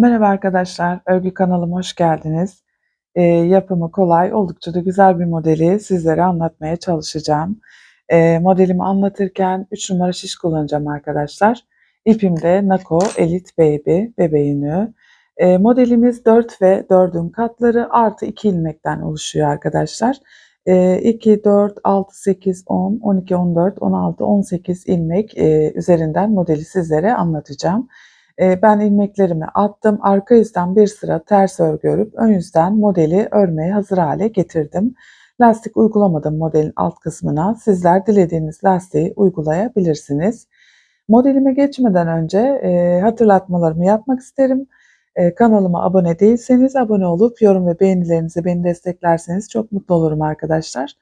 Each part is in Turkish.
Merhaba arkadaşlar, örgü kanalıma hoş geldiniz. Ee, yapımı kolay, oldukça da güzel bir modeli sizlere anlatmaya çalışacağım. Ee, modelimi anlatırken 3 numara şiş kullanacağım arkadaşlar. İpimde Nako Elite Baby bebeğini. Ee, modelimiz 4 ve 4'ün katları artı 2 ilmekten oluşuyor arkadaşlar. Ee, 2, 4, 6, 8, 10, 12, 14, 16, 18 ilmek e, üzerinden modeli sizlere anlatacağım. Ee, ben ilmeklerimi attım. Arka yüzden bir sıra ters örgü örüp ön yüzden modeli örmeye hazır hale getirdim. Lastik uygulamadım modelin alt kısmına. Sizler dilediğiniz lastiği uygulayabilirsiniz. Modelime geçmeden önce e, hatırlatmalarımı yapmak isterim. E, kanalıma abone değilseniz abone olup yorum ve beğenilerinizi beni desteklerseniz çok mutlu olurum arkadaşlar.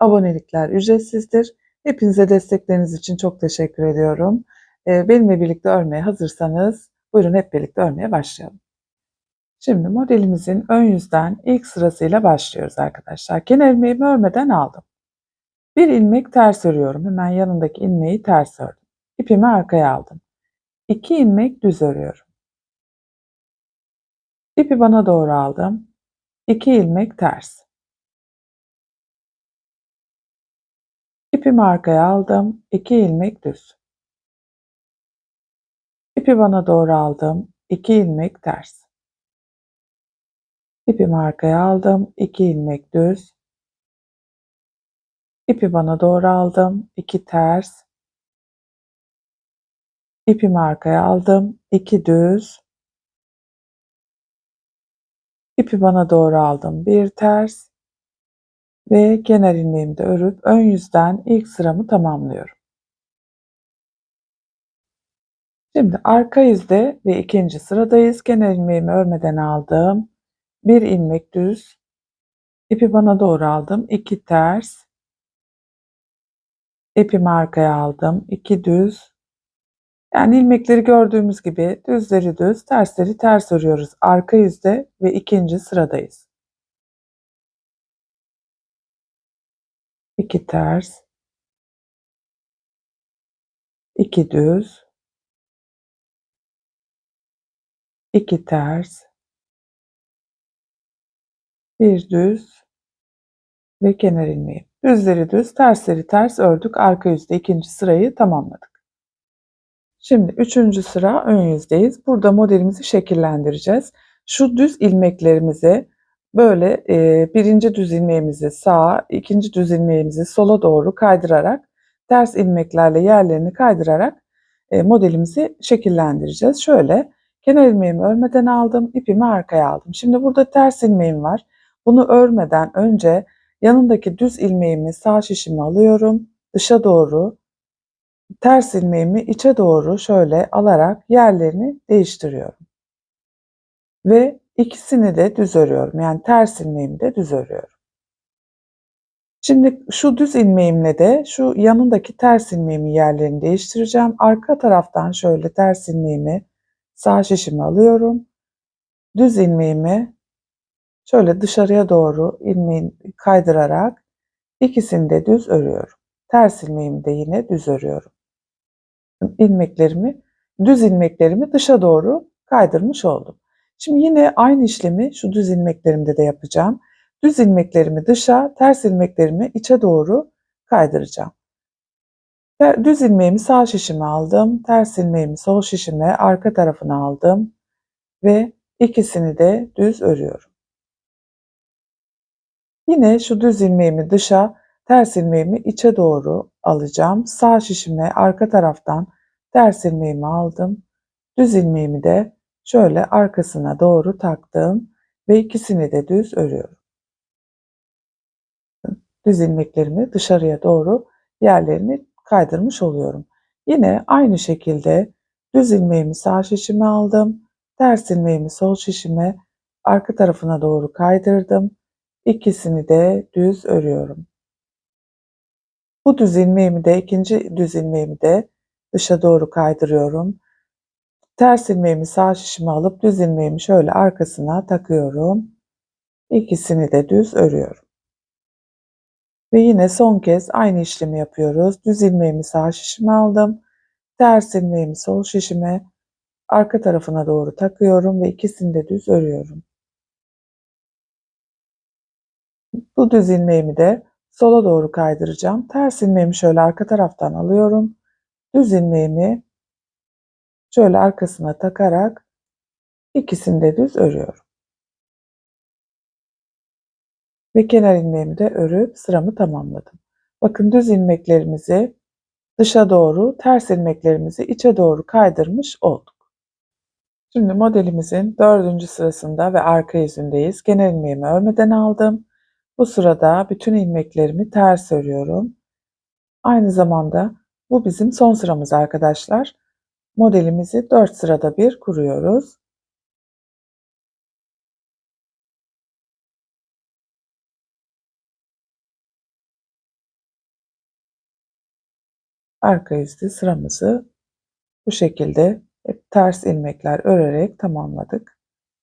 Abonelikler ücretsizdir. Hepinize destekleriniz için çok teşekkür ediyorum. E, benimle birlikte örmeye hazırsanız buyurun hep birlikte örmeye başlayalım. Şimdi modelimizin ön yüzden ilk sırasıyla başlıyoruz arkadaşlar. Kenar ilmeğimi örmeden aldım. Bir ilmek ters örüyorum. Hemen yanındaki ilmeği ters ördüm. İpimi arkaya aldım. İki ilmek düz örüyorum. İpi bana doğru aldım. İki ilmek ters. İpimi arkaya aldım. İki ilmek düz. İpi bana doğru aldım. 2 ilmek ters. İpimi arkaya aldım. 2 ilmek düz. İpi bana doğru aldım. 2 ters. İpimi arkaya aldım. 2 düz. İpi bana doğru aldım. 1 ters. Ve kenar ilmeğimi de örüp ön yüzden ilk sıramı tamamlıyorum. Şimdi arka yüzde ve ikinci sıradayız. Kenar ilmeğimi örmeden aldım. Bir ilmek düz. İpi bana doğru aldım. 2 ters. İpimi arkaya aldım. 2 düz. Yani ilmekleri gördüğümüz gibi düzleri düz, tersleri ters örüyoruz. Arka yüzde ve ikinci sıradayız. 2 ters. 2 düz. 2 ters, bir düz ve kenar ilmeği. Düzleri düz, tersleri ters ördük. Arka yüzde ikinci sırayı tamamladık. Şimdi üçüncü sıra ön yüzdeyiz. Burada modelimizi şekillendireceğiz. Şu düz ilmeklerimizi böyle e, birinci düz ilmeğimizi sağa, ikinci düz ilmeğimizi sola doğru kaydırarak ters ilmeklerle yerlerini kaydırarak e, modelimizi şekillendireceğiz. Şöyle Kenar ilmeğimi örmeden aldım, ipimi arkaya aldım. Şimdi burada ters ilmeğim var. Bunu örmeden önce yanındaki düz ilmeğimi sağ şişime alıyorum. Dışa doğru ters ilmeğimi içe doğru şöyle alarak yerlerini değiştiriyorum. Ve ikisini de düz örüyorum. Yani ters ilmeğimi de düz örüyorum. Şimdi şu düz ilmeğimle de şu yanındaki ters ilmeğimi yerlerini değiştireceğim. Arka taraftan şöyle ters ilmeğimi Sağ şişimi alıyorum. Düz ilmeğimi şöyle dışarıya doğru ilmeği kaydırarak ikisini de düz örüyorum. Ters ilmeğimi de yine düz örüyorum. İlmeklerimi, düz ilmeklerimi dışa doğru kaydırmış oldum. Şimdi yine aynı işlemi şu düz ilmeklerimde de yapacağım. Düz ilmeklerimi dışa, ters ilmeklerimi içe doğru kaydıracağım. Düz ilmeğimi sağ şişime aldım. Ters ilmeğimi sol şişime arka tarafına aldım. Ve ikisini de düz örüyorum. Yine şu düz ilmeğimi dışa, ters ilmeğimi içe doğru alacağım. Sağ şişime arka taraftan ters ilmeğimi aldım. Düz ilmeğimi de şöyle arkasına doğru taktım ve ikisini de düz örüyorum. Düz ilmeklerimi dışarıya doğru yerlerini kaydırmış oluyorum. Yine aynı şekilde düz ilmeğimi sağ şişime aldım. Ters ilmeğimi sol şişime arka tarafına doğru kaydırdım. İkisini de düz örüyorum. Bu düz ilmeğimi de ikinci düz ilmeğimi de dışa doğru kaydırıyorum. Ters ilmeğimi sağ şişime alıp düz ilmeğimi şöyle arkasına takıyorum. İkisini de düz örüyorum. Ve yine son kez aynı işlemi yapıyoruz. Düz ilmeğimi sağ şişime aldım. Ters ilmeğimi sol şişime arka tarafına doğru takıyorum ve ikisini de düz örüyorum. Bu düz ilmeğimi de sola doğru kaydıracağım. Ters ilmeğimi şöyle arka taraftan alıyorum. Düz ilmeğimi şöyle arkasına takarak ikisini de düz örüyorum. Ve kenar ilmeğimi de örüp sıramı tamamladım. Bakın düz ilmeklerimizi dışa doğru, ters ilmeklerimizi içe doğru kaydırmış olduk. Şimdi modelimizin dördüncü sırasında ve arka yüzündeyiz. Genel ilmeğimi örmeden aldım. Bu sırada bütün ilmeklerimi ters örüyorum. Aynı zamanda bu bizim son sıramız arkadaşlar. Modelimizi 4 sırada bir kuruyoruz. Arka yüzde sıramızı bu şekilde hep ters ilmekler örerek tamamladık.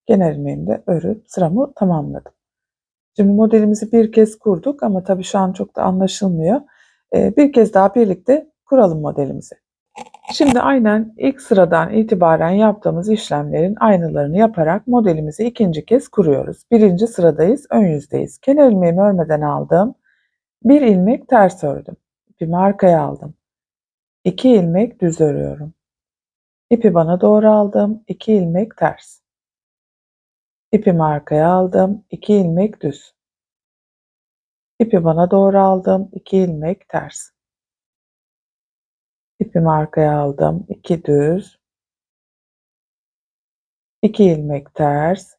Genel ilmeğimi de örüp sıramı tamamladım. Şimdi modelimizi bir kez kurduk ama tabii şu an çok da anlaşılmıyor. Ee, bir kez daha birlikte kuralım modelimizi. Şimdi aynen ilk sıradan itibaren yaptığımız işlemlerin aynılarını yaparak modelimizi ikinci kez kuruyoruz. Birinci sıradayız, ön yüzdeyiz. Kenar ilmeğimi örmeden aldım. Bir ilmek ters ördüm. İpimi arkaya aldım. İki ilmek düz örüyorum. İpi bana doğru aldım. İki ilmek ters. İpimi arkaya aldım. İki ilmek düz. İpi bana doğru aldım. İki ilmek ters. İpimi arkaya aldım. İki düz. İki ilmek ters.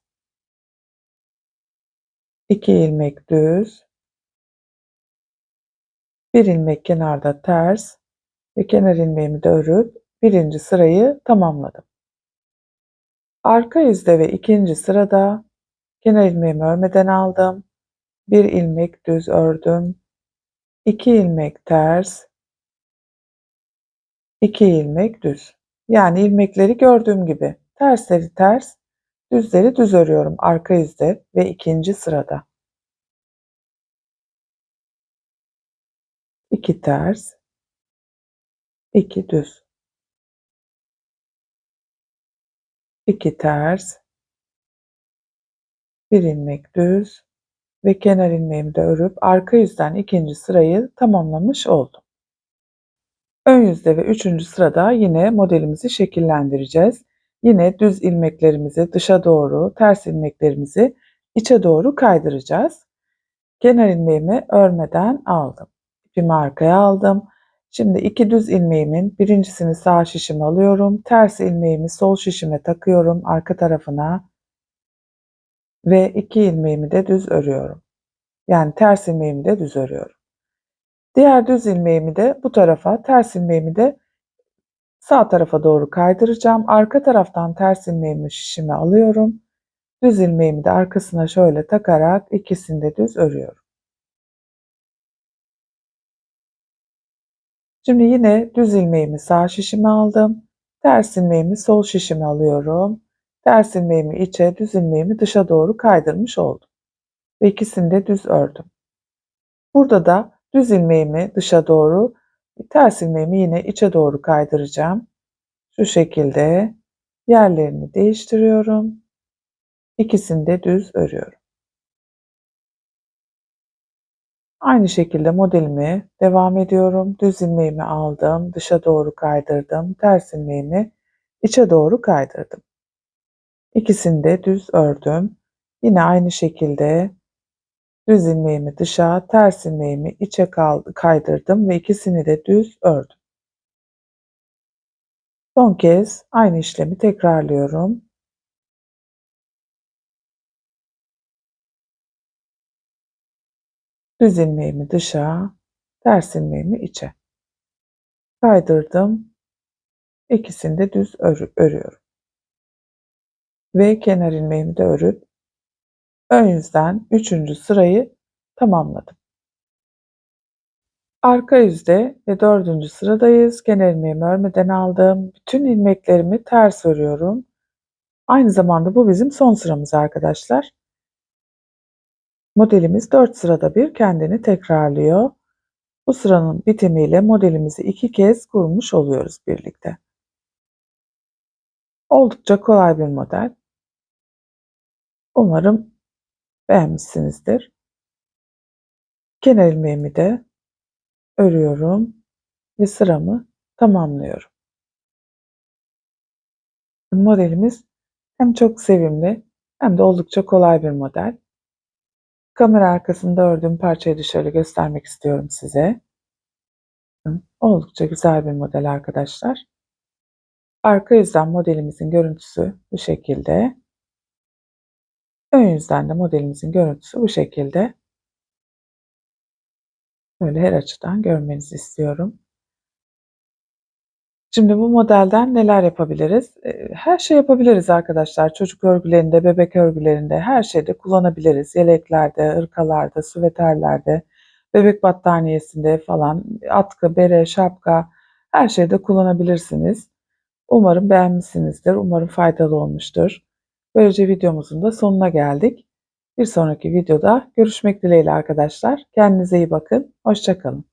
İki ilmek düz. Bir ilmek kenarda ters ve kenar ilmeğimi de örüp birinci sırayı tamamladım. Arka yüzde ve ikinci sırada kenar ilmeğimi örmeden aldım. Bir ilmek düz ördüm. iki ilmek ters. iki ilmek düz. Yani ilmekleri gördüğüm gibi tersleri ters, düzleri düz örüyorum arka yüzde ve ikinci sırada. 2 ters, 2 düz. 2 ters, 1 ilmek düz ve kenar ilmeğimi de örüp arka yüzden ikinci sırayı tamamlamış oldum. Ön yüzde ve üçüncü sırada yine modelimizi şekillendireceğiz. Yine düz ilmeklerimizi dışa doğru, ters ilmeklerimizi içe doğru kaydıracağız. Kenar ilmeğimi örmeden aldım. İpimi arkaya aldım. Şimdi iki düz ilmeğimin birincisini sağ şişime alıyorum. Ters ilmeğimi sol şişime takıyorum arka tarafına. Ve iki ilmeğimi de düz örüyorum. Yani ters ilmeğimi de düz örüyorum. Diğer düz ilmeğimi de bu tarafa, ters ilmeğimi de sağ tarafa doğru kaydıracağım. Arka taraftan ters ilmeğimi şişime alıyorum. Düz ilmeğimi de arkasına şöyle takarak ikisini de düz örüyorum. Şimdi yine düz ilmeğimi sağ şişime aldım. Ters ilmeğimi sol şişime alıyorum. Ters ilmeğimi içe, düz ilmeğimi dışa doğru kaydırmış oldum. Ve ikisini de düz ördüm. Burada da düz ilmeğimi dışa doğru, ters ilmeğimi yine içe doğru kaydıracağım. Şu şekilde yerlerini değiştiriyorum. İkisini de düz örüyorum. Aynı şekilde modelimi devam ediyorum. Düz ilmeğimi aldım, dışa doğru kaydırdım. Ters ilmeğimi içe doğru kaydırdım. İkisini de düz ördüm. Yine aynı şekilde düz ilmeğimi dışa, ters ilmeğimi içe kaydırdım ve ikisini de düz ördüm. Son kez aynı işlemi tekrarlıyorum. Düz ilmeğimi dışa, ters ilmeğimi içe. Kaydırdım. İkisini de düz ör örüyorum. Ve kenar ilmeğimi de örüp ön yüzden üçüncü sırayı tamamladım. Arka yüzde ve dördüncü sıradayız. Kenar ilmeğimi örmeden aldım. Bütün ilmeklerimi ters örüyorum. Aynı zamanda bu bizim son sıramız arkadaşlar. Modelimiz 4 sırada bir kendini tekrarlıyor. Bu sıranın bitimiyle modelimizi iki kez kurmuş oluyoruz birlikte. Oldukça kolay bir model. Umarım beğenmişsinizdir. Kenar ilmeğimi de örüyorum ve sıramı tamamlıyorum. Modelimiz hem çok sevimli hem de oldukça kolay bir model. Kamera arkasında ördüğüm parçayı da şöyle göstermek istiyorum size. Oldukça güzel bir model arkadaşlar. Arka yüzden modelimizin görüntüsü bu şekilde. Ön yüzden de modelimizin görüntüsü bu şekilde. Böyle her açıdan görmenizi istiyorum. Şimdi bu modelden neler yapabiliriz? Eee, Her şey yapabiliriz arkadaşlar. Çocuk örgülerinde, bebek örgülerinde her şeyde kullanabiliriz. Yeleklerde, ırkalarda, süveterlerde, bebek battaniyesinde falan atkı, bere, şapka her şeyde kullanabilirsiniz. Umarım beğenmişsinizdir. Umarım faydalı olmuştur. Böylece videomuzun da sonuna geldik. Bir sonraki videoda görüşmek dileğiyle arkadaşlar. Kendinize iyi bakın. Hoşça kalın.